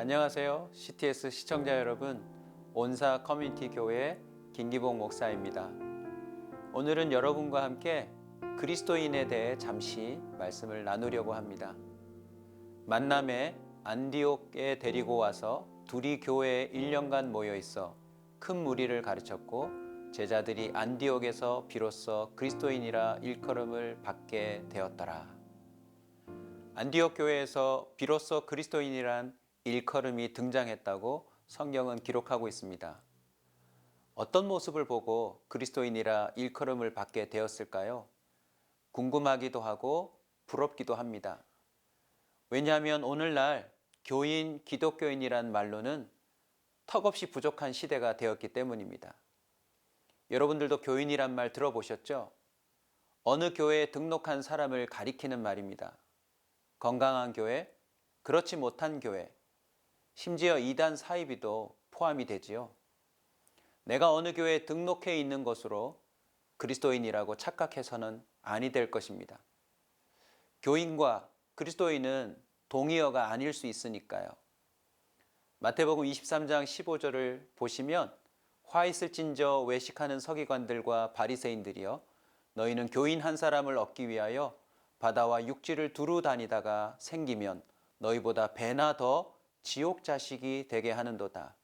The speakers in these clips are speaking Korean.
안녕하세요. CTS 시청자 여러분, 온사 커뮤니티 교회 김기봉 목사입니다. 오늘은 여러분과 함께 그리스도인에 대해 잠시 말씀을 나누려고 합니다. 만남에 안디옥에 데리고 와서 둘이 교회에 1년간 모여 있어 큰 무리를 가르쳤고 제자들이 안디옥에서 비로소 그리스도인이라 일컬음을 받게 되었더라. 안디옥 교회에서 비로소 그리스도인이란 일컬음이 등장했다고 성경은 기록하고 있습니다. 어떤 모습을 보고 그리스도인이라 일컬음을 받게 되었을까요? 궁금하기도 하고 부럽기도 합니다. 왜냐하면 오늘날 교인, 기독교인이란 말로는 턱없이 부족한 시대가 되었기 때문입니다. 여러분들도 교인이란 말 들어보셨죠? 어느 교회에 등록한 사람을 가리키는 말입니다. 건강한 교회, 그렇지 못한 교회, 심지어 이단 사이비도 포함이 되지요. 내가 어느 교회에 등록해 있는 것으로 그리스도인이라고 착각해서는 아니 될 것입니다. 교인과 그리스도인은 동의어가 아닐 수 있으니까요. 마태복음 23장 15절을 보시면 화 있을진저 외식하는 서기관들과 바리새인들이여 너희는 교인 한 사람을 얻기 위하여 바다와 육지를 두루 다니다가 생기면 너희보다 배나 더 지옥 자식이 되게 하는도다.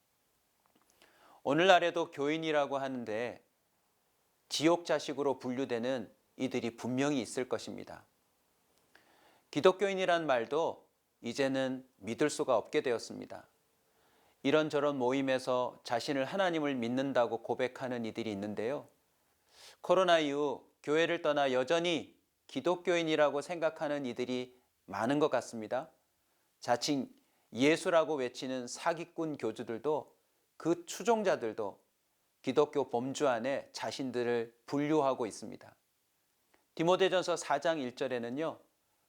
오늘날에도 교인이라고 하는데 지옥 자식으로 분류되는 이들이 분명히 있을 것입니다. 기독교인이란 말도 이제는 믿을 수가 없게 되었습니다. 이런저런 모임에서 자신을 하나님을 믿는다고 고백하는 이들이 있는데요. 코로나 이후 교회를 떠나 여전히 기독교인이라고 생각하는 이들이 많은 것 같습니다. 자칭 예수라고 외치는 사기꾼 교주들도 그 추종자들도 기독교 범주 안에 자신들을 분류하고 있습니다. 디모데전서 4장 1절에는요.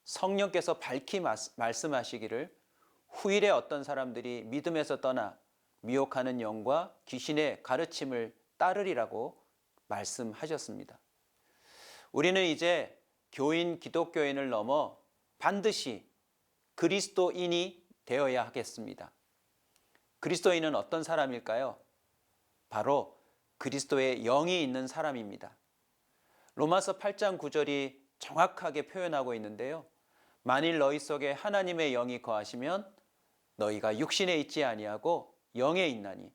성령께서 밝히 말씀하시기를 후일에 어떤 사람들이 믿음에서 떠나 미혹하는 영과 귀신의 가르침을 따르리라고 말씀하셨습니다. 우리는 이제 교인 기독교인을 넘어 반드시 그리스도인이 되어야 하겠습니다. 그리스도인은 어떤 사람일까요? 바로 그리스도의 영이 있는 사람입니다. 로마서 8장 9절이 정확하게 표현하고 있는데요. 만일 너희 속에 하나님의 영이 거하시면 너희가 육신에 있지 아니하고 영에 있나니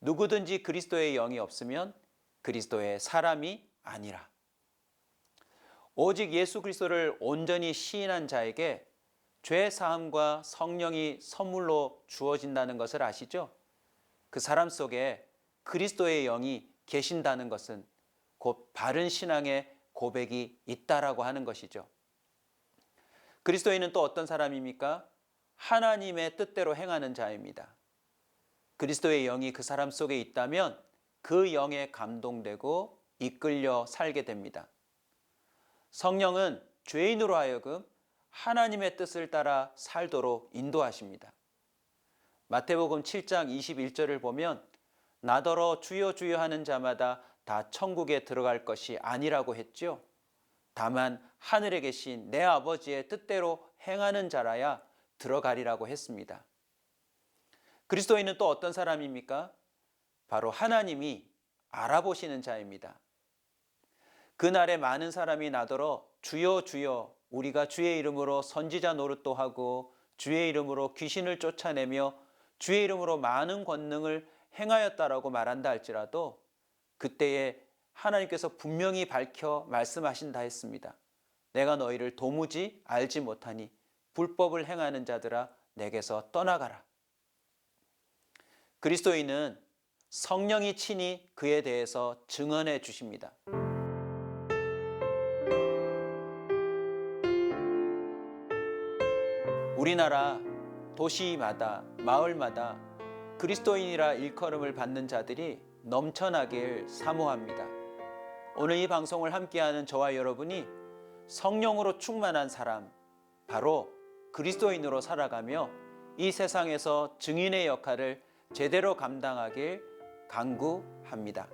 누구든지 그리스도의 영이 없으면 그리스도의 사람이 아니라. 오직 예수 그리스도를 온전히 시인한 자에게 죄 사함과 성령이 선물로 주어진다는 것을 아시죠? 그 사람 속에 그리스도의 영이 계신다는 것은 곧 바른 신앙의 고백이 있다라고 하는 것이죠. 그리스도인은 또 어떤 사람입니까? 하나님의 뜻대로 행하는 자입니다. 그리스도의 영이 그 사람 속에 있다면 그 영에 감동되고 이끌려 살게 됩니다. 성령은 죄인으로 하여금 하나님의 뜻을 따라 살도록 인도하십니다. 마태복음 7장 21절을 보면 나더러 주여 주여 하는 자마다 다 천국에 들어갈 것이 아니라고 했죠. 다만 하늘에 계신 내 아버지의 뜻대로 행하는 자라야 들어가리라고 했습니다. 그리스도인은 또 어떤 사람입니까? 바로 하나님이 알아보시는 자입니다. 그날에 많은 사람이 나더러 주여 주여 우리가 주의 이름으로 선지자 노릇도 하고 주의 이름으로 귀신을 쫓아내며 주의 이름으로 많은 권능을 행하였다라고 말한다 할지라도 그때에 하나님께서 분명히 밝혀 말씀하신다 했습니다. 내가 너희를 도무지 알지 못하니 불법을 행하는 자들아 내게서 떠나가라. 그리스도인은 성령이 친히 그에 대해서 증언해 주십니다. 우리나라 도시마다 마을마다 그리스도인이라 일컬음을 받는 자들이 넘쳐나길 사모합니다. 오늘 이 방송을 함께하는 저와 여러분이 성령으로 충만한 사람, 바로 그리스도인으로 살아가며 이 세상에서 증인의 역할을 제대로 감당하길 간구합니다.